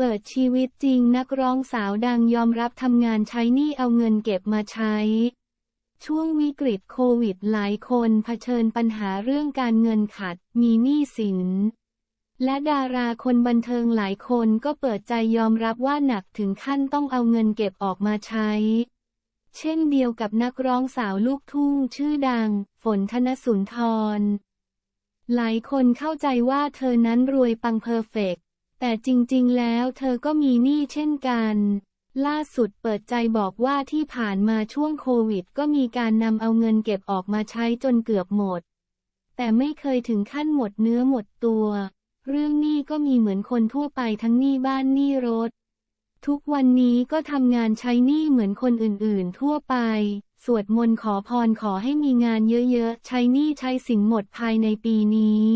เปิดชีวิตจริงนักร้องสาวดังยอมรับทำงานใช้หนี้เอาเงินเก็บมาใช้ ช่วงวิกฤตโควิดหลายคนเผชิญปัญหาเรื่องการเงินขัดมีหนี้สิน และดาราคนบันเทิงหลายคนก็เปิดใจยอมรับว่าหนักถึงขั้นต้องเอาเงินเก็บออกมาใช้ เช่นเดียวกับนักร้องสาวลูกทุ่งชื่อดัง ฝนธนสุนทร หลายคนเข้าใจว่าเธอนั้นรวยปังเพอร์เฟกต์ แต่จริงๆ แล้วเธอก็มีหนี้เช่นกัน ล่าสุดเปิดใจบอกว่าที่ผ่านมาช่วงโควิด ก็มีการนำเอาเงินเก็บออกมาใช้จนเกือบหมด แต่ไม่เคยถึงขั้นหมดเนื้อหมดตัว เรื่องหนี้ก็มีเหมือนคนทั่วไปทั้งหนี้บ้านหนี้รถ ทุกวันนี้ก็ทำงานใช้หนี้เหมือนคนอื่นๆ ทั่วไป สวดมนต์ขอพรขอให้มีงานเยอะๆ ใช้หนี้ใช้สินหมดภายในปีนี้